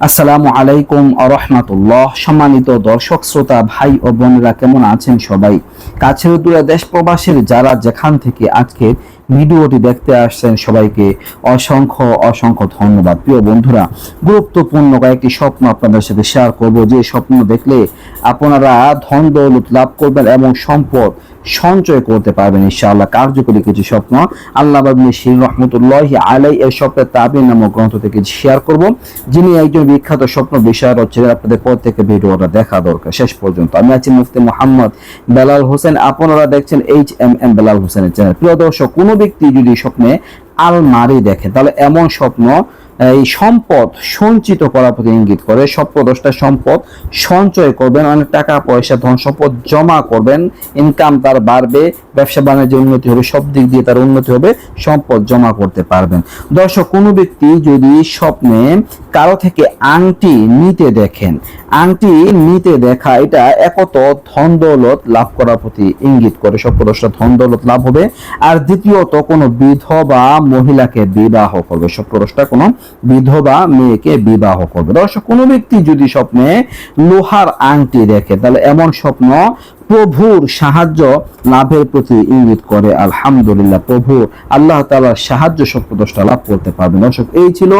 আসসালামু আলাইকুম আরহামাতুল্লাহ সম্মানিত দর্শক, শ্রোতা, ভাই ও বোনেরা কেমন আছেন সবাই? কাছের দূরে দেশ প্রবাসীর যারা যেখান থেকে আজকে ভিডিওটি দেখতে আসছেন সবাইকে অসংখ্য অসংখ্য ধন্যবাদ। প্রিয় বন্ধুরা, গুরুত্বপূর্ণ কয়েকটি স্বপ্ন আপনাদের সাথে শেয়ার করব। যে স্বপ্ন দেখলে আপনারা ধন দৌলত লাভ করবেন এবং সম্পদ সঞ্চয় করতে পারবেন ইনশাআল্লাহ। কার্যকরী কিছু স্বপ্ন আল্লাহ বাবনি শির রহমতুল্লাহ আলাই এর স্বপ্নের তাবির নামক গ্রন্থ থেকে শেয়ার করব। যিনি একজন বিখ্যাত স্বপ্ন বিষয় ছিলেন আপনাদের পর থেকে ভিডিওটা দেখা দরকার। শেষ পর্যন্ত আমি আছি মুফতি মোহাম্মদ বেলাল হোসেন। আপনারা দেখছেন এইচ এম এম বেলাল হোসেনের চ্যানেল প্রিয় দর্শক, কোনো ব্যক্তি যদি স্বপ্নে আলমারি দেখে তাহলে এমন স্বপ্ন এই সম্পদ সঞ্চিত করার প্রতি ইঙ্গিত করে। সপ্তদশটা সম্পদ সঞ্চয় করবেন, অনেক টাকা, পয়সা, ধন সম্পদ জমা করবেন। ইনকাম তার বাড়বে, ব্যবসা বাণিজ্যের উন্নতি হবে, সব দিক দিয়ে তার উন্নতি হবে, সম্পদ জমা করতে পারবেন। দর্শক, কোনো ব্যক্তি যদি স্বপ্নে কারও থেকে আংটি নিতে দেখেন, আংটি নিতে দেখা, এটা একত ধন দৌলত লাভ করার প্রতি ইঙ্গিত করে। সপ্তদশটা ধন দৌলত লাভ হবে। আর দ্বিতীয়ত, কোনো বিধবা মহিলাকে বিবাহ করবে। সপ্তদশটা কোনো বিধবা মেয়েকে বিবাহ করবে। দর্শক, কোনো ব্যক্তি যদি স্বপ্নে লোহার আংটি দেখে, তাহলে এমন স্বপ্ন প্রভুর সাহায্য লাভের প্রতি ইঙ্গিত করে। আলহামদুলিল্লাহ, প্রভু আল্লাহ তালার সাহায্য স্বপ্নদোষটা লাভ করতে পারবেন। দর্শক, এই ছিল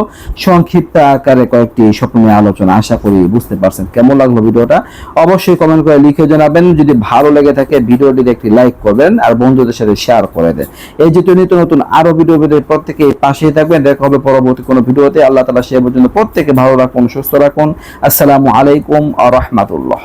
সংক্ষিপ্ত আকারে কয়েকটি স্বপ্ন আলোচনা। আশা করি বুঝতে পারছেন কেমন লাগল ভিডিওটা। অবশ্যই কমেন্ট করে লিখে জানাবেন। যদি ভালো লেগে থাকে, ভিডিওটিতে একটি লাইক করবেন আর বন্ধুদের সাথে শেয়ার করে দেন। এই যে নিত্য নতুন আরও ভিডিও ভিডিও প্রত্যেকে পাশেই থাকবেন। দেখা হবে পরবর্তী কোনো ভিডিওতে। আল্লাহ তালা সে পর্যন্ত প্রত্যেকে ভালো রাখুন, সুস্থ রাখুন। আসসালামু আলাইকুম আ রহমাতুল্লাহ।